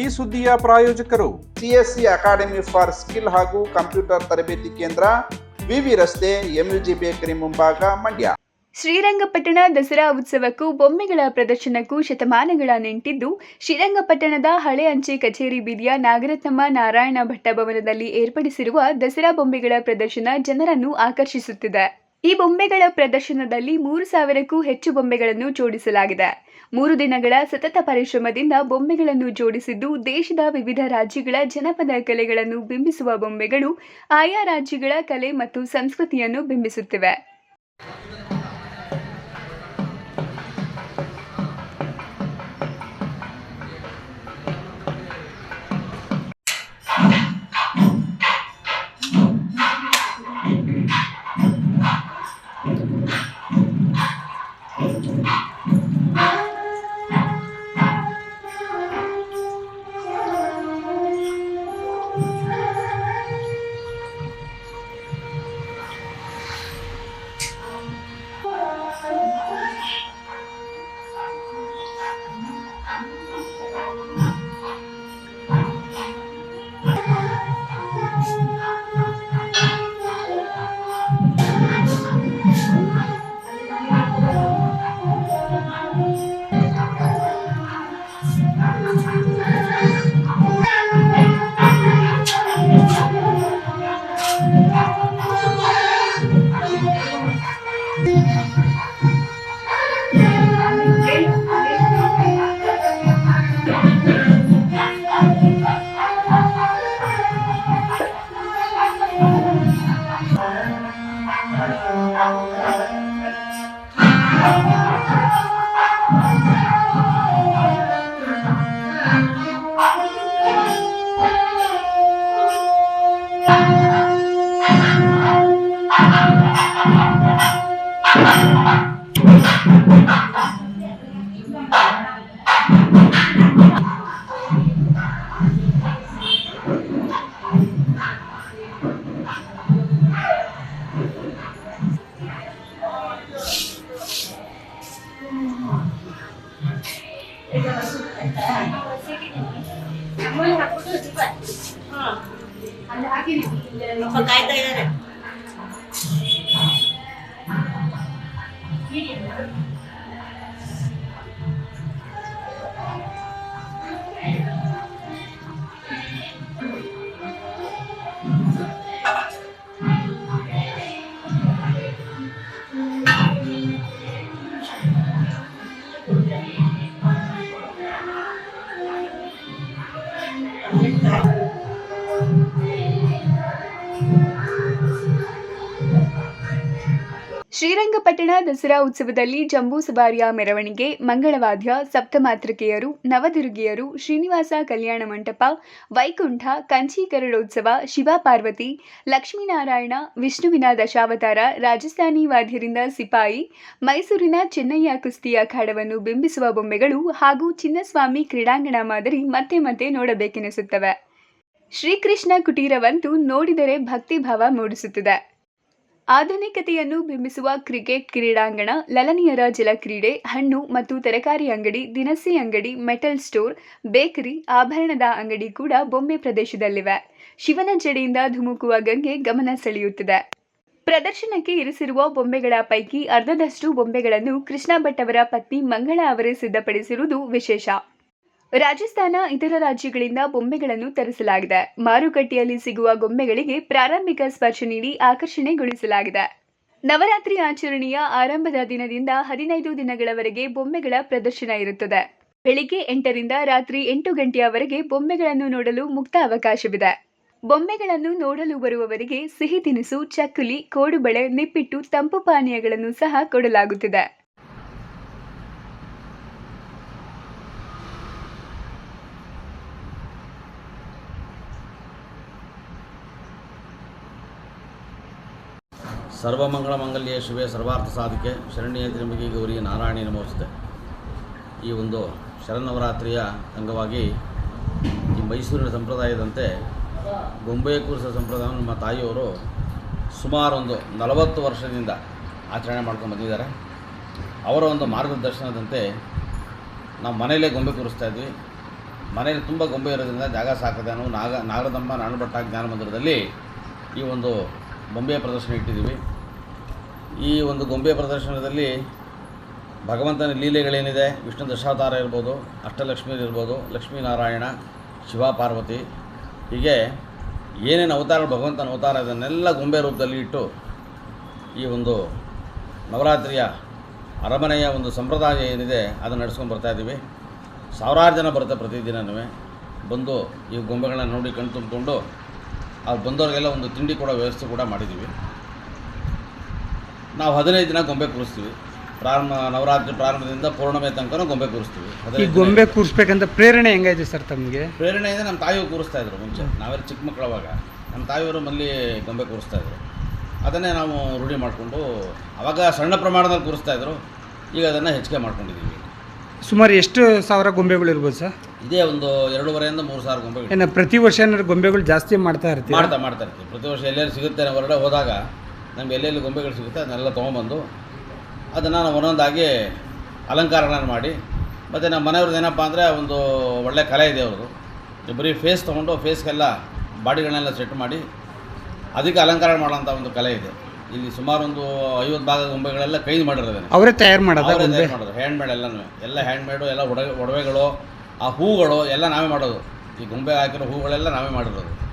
ಈ ಸುದ್ದಿಯ ಪ್ರಾಯೋಜಕರು ಸಿಎಸ್ಸಿ ಅಕಾಡೆಮಿ ಫಾರ್ ಸ್ಕಿಲ್ ಹಾಗೂ ಕಂಪ್ಯೂಟರ್ ತರಬೇತಿ ಕೇಂದ್ರ ವಿವಿ ರಸ್ತೆ ಎಂಯುಜಿ ಬೇಕರಿ ಮುಂಭಾಗ ಮಂಡ್ಯ. ಶ್ರೀರಂಗಪಟ್ಟಣ ದಸರಾ ಉತ್ಸವಕ್ಕೂ ಬೊಮ್ಮೆಗಳ ಪ್ರದರ್ಶನಕ್ಕೂ ಶತಮಾನಗಳ ನೆಂಟಿದ್ದು ಶ್ರೀರಂಗಪಟ್ಟಣದ ಹಳೆ ಅಂಚೆ ಕಚೇರಿ ಬೀದಿಯ ನಾಗರತ್ನಮ್ಮ ನಾರಾಯಣ ಭಟ್ಟ ಭವನದಲ್ಲಿ ಏರ್ಪಡಿಸಿರುವ ದಸರಾ ಬೊಂಬೆಗಳ ಪ್ರದರ್ಶನ ಜನರನ್ನು ಆಕರ್ಷಿಸುತ್ತಿದೆ. ಈ ಬೊಂಬೆಗಳ ಪ್ರದರ್ಶನದಲ್ಲಿ ಮೂರು ಸಾವಿರಕ್ಕೂ ಹೆಚ್ಚು ಬೊಂಬೆಗಳನ್ನು ಜೋಡಿಸಲಾಗಿದೆ. ಮೂರು ದಿನಗಳ ಸತತ ಪರಿಶ್ರಮದಿಂದ ಬೊಂಬೆಗಳನ್ನು ಜೋಡಿಸಿದ್ದು ದೇಶದ ವಿವಿಧ ರಾಜ್ಯಗಳ ಜನಪದ ಕಲೆಗಳನ್ನು ಬಿಂಬಿಸುವ ಬೊಂಬೆಗಳು ಆಯಾ ರಾಜ್ಯಗಳ ಕಲೆ ಮತ್ತು ಸಂಸ್ಕೃತಿಯನ್ನು ಬಿಂಬಿಸುತ್ತಿವೆ. Muy rápido, igual. Ah. ಅಪ್ಪ ಕಾಯ್ತಾ ಇದ್ದಾರೆ. ಶ್ರೀರಂಗಪಟ್ಟಣ ದಸರಾ ಉತ್ಸವದಲ್ಲಿ ಜಂಬೂ ಸವಾರಿಯ ಮೆರವಣಿಗೆ, ಮಂಗಳವಾದ್ಯ, ಸಪ್ತಮಾತೃಕೆಯರು, ನವದುರ್ಗಿಯರು, ಶ್ರೀನಿವಾಸ ಕಲ್ಯಾಣ ಮಂಟಪ, ವೈಕುಂಠ, ಕಂಚಿ ಗರುಡೋತ್ಸವ ಶಿವ ಪಾರ್ವತಿ, ಲಕ್ಷ್ಮೀನಾರಾಯಣ, ವಿಷ್ಣುವಿನ ದಶಾವತಾರ, ರಾಜಸ್ಥಾನಿ ವಾದ್ಯರಿಂದ ಸಿಪಾಯಿ, ಮೈಸೂರಿನ ಚೆನ್ನಯ್ಯ ಕುಸ್ತಿಯ ಅಖಾಡವನ್ನು ಬಿಂಬಿಸುವ ಬೊಂಬೆಗಳು ಹಾಗೂ ಚಿನ್ನಸ್ವಾಮಿ ಕ್ರೀಡಾಂಗಣ ಮಾದರಿ ಮತ್ತೆ ಮತ್ತೆ ನೋಡಬೇಕೆನಿಸುತ್ತವೆ. ಶ್ರೀಕೃಷ್ಣ ಕುಟೀರವಂತೂ ನೋಡಿದರೆ ಭಕ್ತಿಭಾವ ಮೂಡಿಸುತ್ತಿದೆ. ಆಧುನಿಕತೆಯನ್ನು ಬಿಂಬಿಸುವ ಕ್ರಿಕೆಟ್ ಕ್ರೀಡಾಂಗಣ, ಲಲನಿಯರ ಜಲಕ್ರೀಡೆ, ಹಣ್ಣು ಮತ್ತು ತರಕಾರಿ ಅಂಗಡಿ, ದಿನಸಿ ಅಂಗಡಿ, ಮೆಟಲ್ ಸ್ಟೋರ್, ಬೇಕರಿ, ಆಭರಣದ ಅಂಗಡಿ ಕೂಡ ಬೊಂಬೆ ಪ್ರದೇಶದಲ್ಲಿವೆ. ಶಿವನ ಜಡೆಯಿಂದ ಧುಮುಕುವ ಗಂಗೆ ಗಮನ ಸೆಳೆಯುತ್ತಿದೆ. ಪ್ರದರ್ಶನಕ್ಕೆ ಇರಿಸಿರುವ ಬೊಂಬೆಗಳ ಪೈಕಿ ಅರ್ಧದಷ್ಟು ಬೊಂಬೆಗಳನ್ನು ಕೃಷ್ಣ ಭಟ್ ಅವರ ಪತ್ನಿ ಮಂಗಳ ಅವರೇ ಸಿದ್ಧಪಡಿಸಿರುವುದು ವಿಶೇಷ. ರಾಜಸ್ಥಾನ, ಇತರ ರಾಜ್ಯಗಳಿಂದ ಬೊಂಬೆಗಳನ್ನು ತರಿಸಲಾಗಿದೆ. ಮಾರುಕಟ್ಟೆಯಲ್ಲಿ ಸಿಗುವ ಗೊಂಬೆಗಳಿಗೆ ಪ್ರಾರಂಭಿಕ ಸ್ಪರ್ಶ ನೀಡಿ ಆಕರ್ಷಣೆಗೊಳಿಸಲಾಗಿದೆ. ನವರಾತ್ರಿ ಆಚರಣೆಯ ಆರಂಭದ ದಿನದಿಂದ ಹದಿನೈದು ದಿನಗಳವರೆಗೆ ಬೊಂಬೆಗಳ ಪ್ರದರ್ಶನ ಇರುತ್ತದೆ. ಬೆಳಿಗ್ಗೆ ಎಂಟರಿಂದ ರಾತ್ರಿ ಎಂಟು ಗಂಟೆಯವರೆಗೆ ಬೊಂಬೆಗಳನ್ನು ನೋಡಲು ಮುಕ್ತ ಅವಕಾಶವಿದೆ. ಬೊಂಬೆಗಳನ್ನು ನೋಡಲು ಬರುವವರಿಗೆ ಸಿಹಿ ತಿನಿಸು, ಚಕ್ಕುಲಿ, ಕೋಡುಬಳೆ, ನಿಪ್ಪಿಟ್ಟು, ತಂಪು ಪಾನೀಯಗಳನ್ನು ಸಹ ಕೊಡಲಾಗುತ್ತಿದೆ. ಸರ್ವಮಂಗಳ ಮಂಗಲ್ಯ ಶಿವೆ ಸರ್ವಾರ್ಥ ಸಾಧಿಕೆ. ಶರಣ್ಯ ತಿರುಮಗಿ ಗೌರಿ ನಾರಾಯಣಿ ನಮೋಸ್ತೆ. ಈ ಒಂದು ಶರನ್ನವರಾತ್ರಿಯ ಅಂಗವಾಗಿ ಈ ಮೈಸೂರಿನ ಸಂಪ್ರದಾಯದಂತೆ ಗೊಂಬೆ ಕೂರಿಸೋ ಸಂಪ್ರದಾಯವನ್ನು ನಮ್ಮ ತಾಯಿಯವರು ಸುಮಾರು ಒಂದು ನಲವತ್ತು ವರ್ಷದಿಂದ ಆಚರಣೆ ಮಾಡ್ಕೊಂಡು ಬಂದಿದ್ದಾರೆ. ಅವರ ಒಂದು ಮಾರ್ಗದರ್ಶನದಂತೆ ನಾವು ಮನೆಯಲ್ಲೇ ಗೊಂಬೆ ಕೂರಿಸ್ತಾ ಇದ್ವಿ. ಮನೆಯಲ್ಲಿ ತುಂಬ ಗೊಂಬೆ ಇರೋದ್ರಿಂದ ಜಾಗ ಸಾಕದೆ ನಾವು ನಾಗ ನಾಗರದಮ್ಮ ನಾಣಭಟ್ಟ ಜ್ಞಾನ ಮಂದಿರದಲ್ಲಿ ಈ ಒಂದು ಗೊಂಬೆಯ ಪ್ರದರ್ಶನ ಇಟ್ಟಿದ್ದೀವಿ. ಈ ಒಂದು ಗೊಂಬೆ ಪ್ರದರ್ಶನದಲ್ಲಿ ಭಗವಂತನ ಲೀಲೆಗಳೇನಿದೆ, ವಿಷ್ಣು ದಶಾವತಾರ ಇರ್ಬೋದು, ಅಷ್ಟಲಕ್ಷ್ಮಿ ಇರ್ಬೋದು, ಲಕ್ಷ್ಮೀನಾರಾಯಣ ಶಿವ ಪಾರ್ವತಿ ಹೀಗೆ ಏನೇನು ಅವತಾರ, ಭಗವಂತನ ಅವತಾರ ಅದನ್ನೆಲ್ಲ ಗೊಂಬೆ ರೂಪದಲ್ಲಿ ಇಟ್ಟು ಈ ಒಂದು ನವರಾತ್ರಿಯ ಅರಮನೆಯ ಒಂದು ಸಂಪ್ರದಾಯ ಏನಿದೆ, ಅದನ್ನು ನಡೆಸ್ಕೊಂಡು ಬರ್ತಾ ಇದ್ದೀವಿ. ಸಾವಿರಾರು ಜನ ಬರುತ್ತೆ ಪ್ರತಿದಿನನೂ ಬಂದು ಈ ಗೊಂಬೆಗಳನ್ನ ನೋಡಿ ಕಣ್ ಅವ್ರು ಬಂದವ್ರಿಗೆಲ್ಲ ಒಂದು ತಿಂಡಿ ಕೊಡೋ ವ್ಯವಸ್ಥೆ ಕೂಡ ಮಾಡಿದ್ದೀವಿ. ನಾವು ಹದಿನೈದು ದಿನ ಗೊಂಬೆ ಕೂರಿಸ್ತೀವಿ. ಪ್ರಾರಂಭ ನವರಾತ್ರಿ ಪ್ರಾರಂಭದಿಂದ ಪೂರ್ಣಮೆ ತನಕ ಗೊಂಬೆ ಕೂರಿಸ್ತೀವಿ. ಈ ಗೊಂಬೆ ಕೂರಿಸ್ಬೇಕಂತ ಪ್ರೇರಣೆ ಹೆಂಗಾಯ್ತು ಸರ್ ತಮಗೆ? ಪ್ರೇರಣೆಯಿಂದ ನಮ್ಮ ತಾಯಿಯವರು ಕೂರಿಸ್ತಾ ಇದ್ರು ಮುಂಚೆ. ನಾವೆಲ್ಲ ಚಿಕ್ಕ ಮಕ್ಕಳವಾಗ ನಮ್ಮ ತಾಯಿಯವರು ಮಲ್ಲಿ ಗೊಂಬೆ ಕೂರಿಸ್ತಾ ಇದ್ರು. ಅದನ್ನೇ ನಾವು ರೂಢಿ ಮಾಡಿಕೊಂಡು ಅವಾಗ ಸಣ್ಣ ಪ್ರಮಾಣದಲ್ಲಿ ಕೂರಿಸ್ತಾ ಇದ್ರು. ಈಗ ಅದನ್ನು ಹೆಚ್ಚಿಗೆ ಮಾಡ್ಕೊಂಡಿದ್ದೀವಿ. ಸುಮಾರು ಎಷ್ಟು ಸಾವಿರ ಗೊಂಬೆಗಳು ಇರ್ಬೋದು ಸರ್? ಇದೇ ಒಂದು ಎರಡೂವರೆಯಿಂದ ಮೂರು ಸಾವಿರ ಗೊಂಬೆಗಳು. ಏನು ಪ್ರತಿ ವರ್ಷ ಏನಾದ್ರು ಗೊಂಬೆಗಳು ಜಾಸ್ತಿ ಮಾಡ್ತಾ ಇರ್ತೀವಿ ಮಾಡ್ತಾ ಮಾಡ್ತಾ ಇರ್ತೀವಿ. ಪ್ರತಿ ವರ್ಷ ಎಲ್ಲೆಲ್ಲಿ ಸಿಗುತ್ತೆ ನಾವು ಹೊರಗಡೆ ಹೋದಾಗ ನಮ್ಗೆ ಎಲ್ಲೆಲ್ಲಿ ಗೊಂಬೆಗಳು ಸಿಗುತ್ತೆ ಅದನ್ನೆಲ್ಲ ತೊಗೊಂಬಂದು ಅದನ್ನು ನಾವು ಒಂದೊಂದಾಗಿ ಅಲಂಕಾರಗಳನ್ನು ಮಾಡಿ ಮತ್ತು ನಮ್ಮ ಮನೆಯವ್ರದ್ದು ಏನಪ್ಪ ಅಂದರೆ ಒಂದು ಒಳ್ಳೆ ಕಲೆ ಇದೆ ಅವ್ರದ್ದು. ಬರೀ ಫೇಸ್ ತೊಗೊಂಡು ಫೇಸ್ಗೆಲ್ಲ ಬಾಡಿಗಳನ್ನೆಲ್ಲ ಸೆಟ್ ಮಾಡಿ ಅದಕ್ಕೆ ಅಲಂಕಾರ ಮಾಡೋಂಥ ಒಂದು ಕಲೆ ಇದೆ. ಇಲ್ಲಿ ಸುಮಾರು ಒಂದು ಐವತ್ತು ಭಾಗದ ಗೊಂಬೆಗಳೆಲ್ಲ ಕೈದು ಮಾಡಿರೋದೇನೆ. ಅವರೇ ತಯಾರು ಮಾಡೋದ ಅವರೇ ಗೊಂಬೆ? ತಯಾರು ಮಾಡೋದು. ಹ್ಯಾಂಡ್ಮೇಡ್ ಎಲ್ಲನೂ. ಎಲ್ಲ ಹ್ಯಾಂಡ್ ಮೇಡು ಎಲ್ಲ ಒಡವೆ ಒಡವೆಗಳು ಆ ಹೂಗಳು ಎಲ್ಲ ನಾವೇ ಮಾಡೋದು. ಈ ಗೊಂಬೆ ಹಾಕಿರೋ ಹೂಗಳೆಲ್ಲ ನಾವೇ ಮಾಡಿರೋದು.